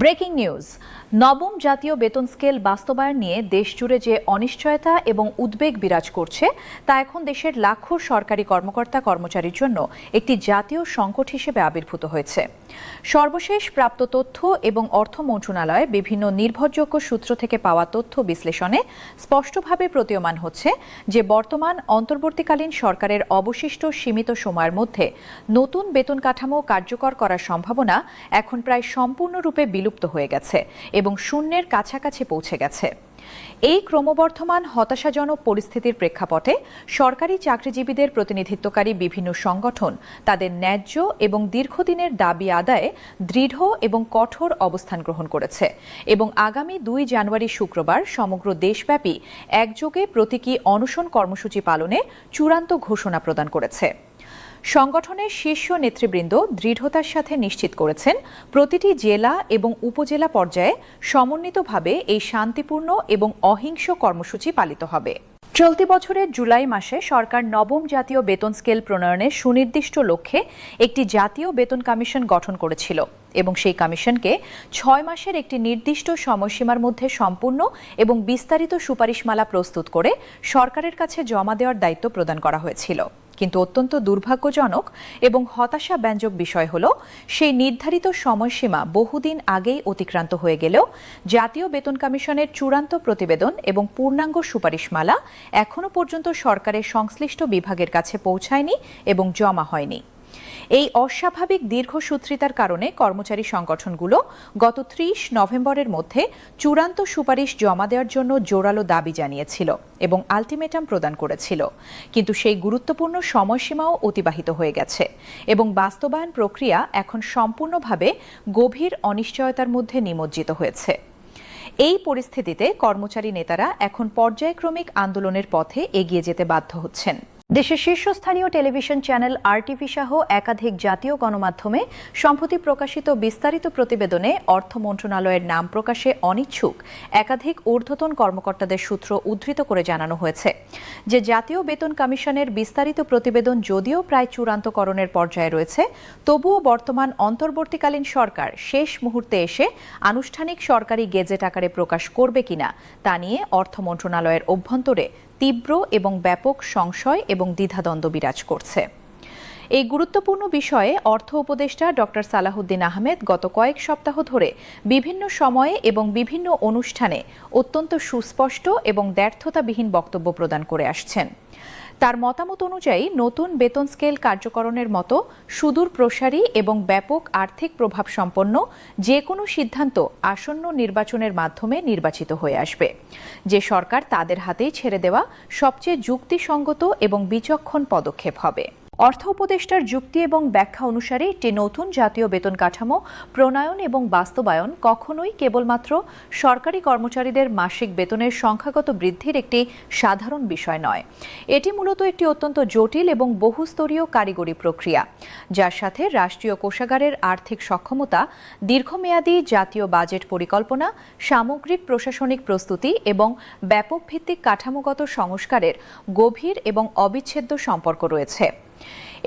Breaking news. নবম জাতীয় বেতন স্কেল বাস্তবায়ন নিয়ে দেশজুড়ে যে অনিশ্চয়তা এবং উদ্বেগ বিরাজ করছে, তা এখন দেশের লাখো সরকারি কর্মকর্তা কর্মচারীর জন্য একটি জাতীয় সংকট হিসেবে আবির্ভূত হয়েছে। সর্বশেষ প্রাপ্ত তথ্য এবং অর্থ মন্ত্রণালয় বিভিন্ন নির্ভরযোগ্য সূত্র থেকে পাওয়া তথ্য বিশ্লেষণে স্পষ্টভাবে প্রতীয়মান হচ্ছে যে বর্তমান অন্তর্বর্তীকালীন সরকারের অবশিষ্ট সীমিত সময়ের মধ্যে নতুন বেতন কাঠামো কার্যকর করার সম্ভাবনা এখন প্রায় সম্পূর্ণরূপে বিলুপ্ত হয়ে গেছে এবং শূন্যের কাছাকাছি পৌঁছে গেছে। এই ক্রমবর্ধমান হতাশাজনক পরিস্থিতির প্রেক্ষাপটে সরকারি চাকরিজীবীদের প্রতিনিধিত্বকারী বিভিন্ন সংগঠন তাদের ন্যায্য এবং দীর্ঘদিনের দাবি আদায়ে দৃঢ় এবং কঠোর অবস্থান গ্রহণ করেছে এবং আগামী দুই জানুয়ারি শুক্রবার সমগ্র দেশব্যাপী একযোগে প্রতীকী অনশন কর্মসূচি পালনে চূড়ান্ত ঘোষণা প্রদান করেছে। সংগঠনের শীর্ষ নেতৃবৃন্দ দৃঢ়তার সাথে নিশ্চিত করেছেন, প্রতিটি জেলা এবং উপজেলা পর্যায়ে সমন্বিতভাবে এই শান্তিপূর্ণ এবং অহিংস কর্মসূচি পালিত হবে। চলতি বছরের জুলাই মাসে সরকার নবম জাতীয় বেতন স্কেল প্রণয়নের সুনির্দিষ্ট লক্ষ্যে একটি জাতীয় বেতন কমিশন গঠন করেছিল এবং সেই কমিশনকে ছয় মাসের একটি নির্দিষ্ট সময়সীমার মধ্যে সম্পূর্ণ এবং বিস্তারিত সুপারিশমালা প্রস্তুত করে সরকারের কাছে জমা দেওয়ার দায়িত্ব প্রদান করা হয়েছিল। কিন্তু অত্যন্ত দুর্ভাগ্যজনক এবং হতাশা ব্যঞ্জক বিষয় হল, সেই নির্ধারিত সময়সীমা বহুদিন আগেই অতিক্রান্ত হয়ে গেলেও জাতীয় বেতন কমিশনের চূড়ান্ত প্রতিবেদন এবং পূর্ণাঙ্গ সুপারিশমালা এখনও পর্যন্ত সরকারের সংশ্লিষ্ট বিভাগের কাছে পৌঁছায়নি এবং জমা হয়নি। এই অস্বাভাবিক দীর্ঘসূত্রিতার কারণে কর্মচারী সংগঠনগুলো গত ত্রিশ নভেম্বরের মধ্যে চূড়ান্ত সুপারিশ জমা দেওয়ার জন্য জোরালো দাবি জানিয়েছিল এবং আলটিমেটাম প্রদান করেছিল। কিন্তু সেই গুরুত্বপূর্ণ সময়সীমাও অতিবাহিত হয়ে গেছে এবং বাস্তবায়ন প্রক্রিয়া এখন সম্পূর্ণভাবে গভীর অনিশ্চয়তার মধ্যে নিমজ্জিত হয়েছে। এই পরিস্থিতিতে কর্মচারী নেতারা এখন পর্যায়ক্রমিক আন্দোলনের পথে এগিয়ে যেতে বাধ্য হচ্ছেন। দেশের শীর্ষস্থানীয় টেলিভিশন চ্যানেল আরটিভি সহ একাধিক জাতীয় গণমাধ্যমে সম্প্রতি প্রকাশিত বিস্তারিত প্রতিবেদনে অর্থ মন্ত্রণালয়ের নাম প্রকাশে অনিচ্ছুক, একাধিক ঊর্ধ্বতন কর্মকর্তাদের সূত্র উদ্ধৃত করে জানানো হয়েছে। যে জাতীয় বেতন কমিশনের বিস্তারিত প্রতিবেদন যদিও প্রায় চূড়ান্তকরণের পর্যায়ে রয়েছে, তবুও বর্তমান অন্তর্বর্তীকালীন সরকার শেষ মুহূর্তে এসে আনুষ্ঠানিক সরকারি গেজেট আকারে প্রকাশ করবে কিনা তা নিয়ে অর্থ মন্ত্রণালয়ের অভ্যন্তরে তীব্র এবং ব্যাপক সংশয় এবং দ্বিধাদ্বন্দ্ব বিরাজ করছে। এই গুরুত্বপূর্ণ বিষয়ে অর্থ উপদেষ্টা ডক্টর সালাহুদ্দিন আহমেদ গত কয়েক সপ্তাহ ধরে বিভিন্ন সময়ে এবং বিভিন্ন অনুষ্ঠানে অত্যন্ত সুস্পষ্ট এবং ব্যর্থতাবিহীন বক্তব্য প্রদান করে আসছেন। তার মতামত অনুযায়ী নতুন বেতন স্কেল কার্যকরণের মতো সুদূর প্রসারী এবং ব্যাপক আর্থিক প্রভাব সম্পন্ন যে কোনো সিদ্ধান্ত আসন্ন নির্বাচনের মাধ্যমে নির্বাচিত হয়ে আসবে। যে সরকার তাদের হাতেই ছেড়ে দেওয়া সবচেয়ে যুক্তিসঙ্গত এবং বিচক্ষণ পদক্ষেপ হবে। অর্থ উপদেষ্টার যুক্তি এবং ব্যাখ্যা অনুসারে একটি নতুন জাতীয় বেতন কাঠামো, প্রণয়ন এবং বাস্তবায়ন কখনোই কেবলমাত্র সরকারি কর্মচারীদের মাসিক বেতনের সংখ্যাগত বৃদ্ধির একটি সাধারণ বিষয় নয়। এটি মূলত একটি অত্যন্ত জটিল এবং বহুস্তরীয় কারিগরি প্রক্রিয়া, যার সাথে রাষ্ট্রীয় কোষাগারের আর্থিক সক্ষমতা, দীর্ঘমেয়াদী জাতীয় বাজেট পরিকল্পনা, সামগ্রিক প্রশাসনিক প্রস্তুতি এবং ব্যাপক ভিত্তিক কাঠামোগত সংস্কারের গভীর এবং অবিচ্ছেদ্য সম্পর্ক রয়েছে।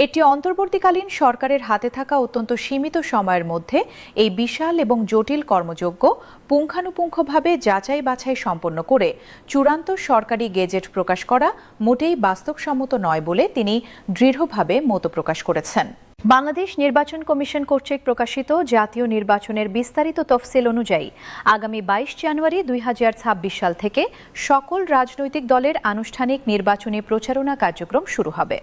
এটি অন্তর্বর্তীকালীন সরকারের হাতে থাকা অত্যন্ত সীমিত সময়ের মধ্যে এই বিশাল এবং জটিল কর্মযোগ্য পুঙ্খানুপুঙ্খভাবে যাচাই বাছাই সম্পন্ন করে চূড়ান্ত সরকারি গেজেট প্রকাশ করা মোটেই বাস্তবসম্মত নয় বলে তিনি দৃঢ়ভাবে মত প্রকাশ করেছেন। বাংলাদেশ নির্বাচন কমিশন কর্তৃক প্রকাশিত জাতীয় নির্বাচনের বিস্তারিত তফসিল অনুযায়ী আগামী বাইশ জানুয়ারি দুই হাজার ছাব্বিশ সাল থেকে সকল রাজনৈতিক দলের আনুষ্ঠানিক নির্বাচনী প্রচারণা কার্যক্রম শুরু হবে।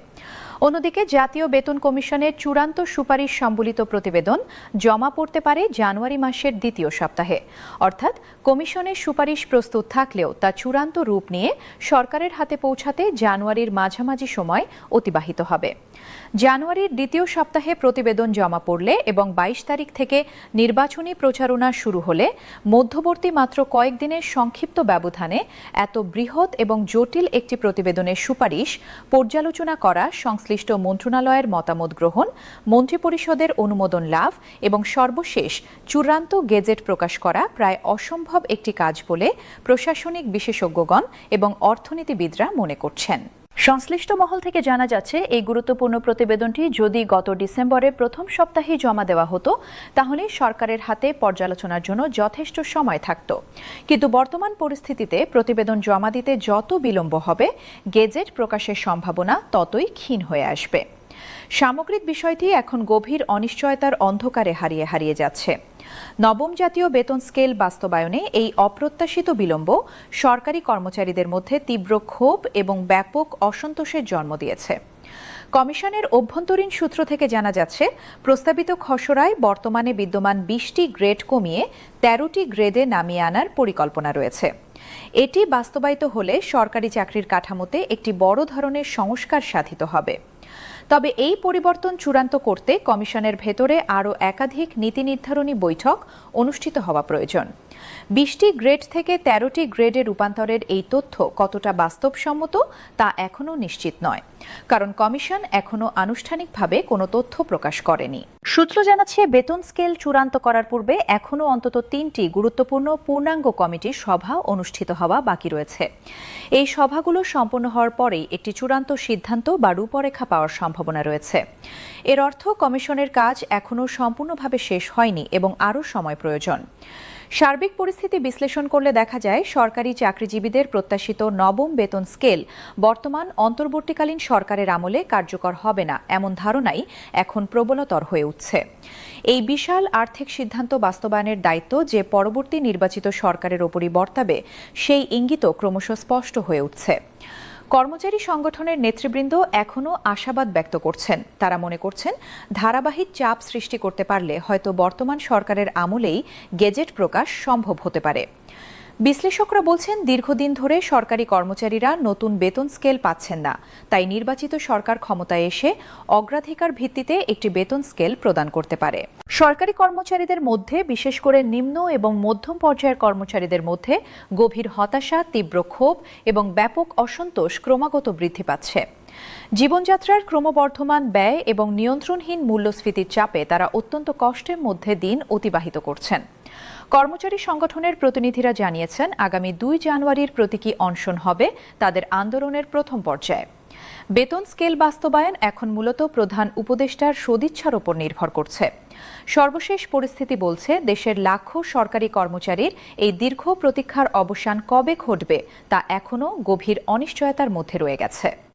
অন্যদিকে জাতীয় বেতন কমিশনের চূড়ান্ত সুপারিশ সম্বলিত প্রতিবেদন জমা পড়তে পারে জানুয়ারি মাসের দ্বিতীয় সপ্তাহে। অর্থাৎ কমিশনের সুপারিশ প্রস্তুত থাকলেও তা চূড়ান্ত রূপ নিয়ে সরকারের হাতে পৌঁছাতে জানুয়ারির মাঝামাঝি সময় অতিবাহিত হবে। জানুয়ারির দ্বিতীয় সপ্তাহে প্রতিবেদন জমা পড়লে এবং বাইশ তারিখ থেকে নির্বাচনী প্রচারণা শুরু হলে মধ্যবর্তী মাত্র কয়েকদিনের সংক্ষিপ্ত ব্যবধানে এত বৃহৎ এবং জটিল একটি প্রতিবেদনের সুপারিশ পর্যালোচনা করা সংশ্লিষ্ট মন্ত্রণালয়ের মতামত গ্রহণ, মন্ত্রিপরিষদের অনুমোদন লাভ এবং সর্বশেষ চূড়ান্ত গেজেট প্রকাশ করা প্রায় অসম্ভব একটি কাজ বলে প্রশাসনিক বিশেষজ্ঞগণ এবং অর্থনীতিবিদরা মনে করছেন। সংশ্লিষ্ট মহল থেকে জানা যাচ্ছে, এই গুরুত্বপূর্ণ প্রতিবেদনটি যদি গত ডিসেম্বরের প্রথম সপ্তাহে জমা দেওয়া হতো, তাহলে সরকারের হাতে পর্যালোচনার জন্য যথেষ্ট সময় থাকত। কিন্তু বর্তমান পরিস্থিতিতে প্রতিবেদন জমা দিতে যত বিলম্ব হবে, গেজেট প্রকাশের সম্ভাবনা ততই ক্ষীণ হয়ে আসবে। সামগ্রিক বিষয়টি এখন গভীর অনিশ্চয়তার অন্ধকারে হারিয়ে হারিয়ে যাচ্ছে। নবম জাতীয় বেতন স্কেল বাস্তবায়নে এই অপ্রত্যাশিত বিলম্ব সরকারি কর্মচারীদের মধ্যে তীব্র ক্ষোভ এবং ব্যাপক অসন্তোষের জন্ম দিয়েছে। কমিশনের অভ্যন্তরীণ সূত্র থেকে জানা যাচ্ছে, প্রস্তাবিত খসড়ায় বর্তমানে বিদ্যমান বিশটি গ্রেড কমিয়ে তেরোটি গ্রেডে নামিয়ে আনার পরিকল্পনা রয়েছে। এটি বাস্তবায়িত হলে সরকারি চাকরির কাঠামোতে একটি বড় ধরনের সংস্কার সাধিত হবে। তবে এই পরিবর্তন চূড়ান্ত করতে কমিশনের ভেতরে আরও একাধিক নীতি নির্ধারণী বৈঠক অনুষ্ঠিত হওয়া প্রয়োজন। বিশটি গ্রেড থেকে তেরোটি গ্রেডে রূপান্তরের এই তথ্য কতটা বাস্তবসম্মত তা এখনও নিশ্চিত নয়। কারণ কমিশন এখনও আনুষ্ঠানিকভাবে কোনো তথ্য প্রকাশ করেনি। সূত্র জানাচ্ছে, বেতন স্কেল চূড়ান্ত করার পূর্বে এখনও অন্তত তিনটি গুরুত্বপূর্ণ পূর্ণাঙ্গ কমিটির সভা অনুষ্ঠিত হওয়া বাকি রয়েছে। এই সভাগুলো সম্পন্ন হওয়ার পরেই একটি চূড়ান্ত সিদ্ধান্ত বা রূপরেখা পাওয়ার সম্ভাবনা রয়েছে। এর অর্থ কমিশনের কাজ এখনও সম্পূর্ণভাবে শেষ হয়নি এবং আরও সময় প্রয়োজন। সার্বিক পরিস্থিতি বিশ্লেষণ করলে দেখা যায়, সরকারি চাকরিজীবীদের প্রত্যাশিত নবম বেতন স্কেল বর্তমান অন্তর্বর্তীকালীন সরকারের আমলে কার্যকর হবে না, এমন ধারণাই এখন প্রবলতর হয়ে উঠছে। এই বিশাল আর্থিক সিদ্ধান্ত বাস্তবায়নের দায়িত্ব যে পরবর্তী নির্বাচিত সরকারের ওপরই বর্তাবে, সেই ইঙ্গিতও ক্রমশ স্পষ্ট হয়ে উঠছে। কর্মচারী সংগঠনের নেতৃবৃন্দ এখনও আশাবাদ ব্যক্ত করছেন। তারা মনে করছেন, ধারাবাহিক চাপ সৃষ্টি করতে পারলে হয়তো বর্তমান সরকারের আমলেই গেজেট প্রকাশ সম্ভব হতে পারে। বিশ্লেষকরা বলছেন, দীর্ঘদিন ধরে সরকারি কর্মচারীরা নতুন বেতন স্কেল পাচ্ছেন না। তাই নির্বাচিত সরকার ক্ষমতায় এসে অগ্রাধিকার ভিত্তিতে একটি বেতন স্কেল প্রদান করতে পারে। সরকারি কর্মচারীদের মধ্যে, বিশেষ করে নিম্ন এবং মধ্যম পর্যায়ের কর্মচারীদের মধ্যে, গভীর হতাশা, তীব্র ক্ষোভ এবং ব্যাপক অসন্তোষ ক্রমাগত বৃদ্ধি পাচ্ছে। জীবনযাত্রার ক্রমবর্ধমান ব্যয় এবং নিয়ন্ত্রণহীন মূল্যস্ফীতির চাপে তারা অত্যন্ত কষ্টের মধ্যে দিন অতিবাহিত করছেন। কর্মচারী সংগঠনের প্রতিনিধিরা জানিয়েছেন, আগামী দুই জানুয়ারির প্রতীকী অনশন হবে তাদের আন্দোলনের প্রথম পর্যায়ে। বেতন স্কেল বাস্তবায়ন এখন মূলত প্রধান উপদেষ্টার সদিচ্ছার ওপর নির্ভর করছে। সর্বশেষ পরিস্থিতি বলছে, দেশের লাখো সরকারি কর্মচারীর এই দীর্ঘ প্রতীক্ষার অবসান কবে ঘটবে তা এখনও গভীর অনিশ্চয়তার মধ্যে রয়ে গেছে।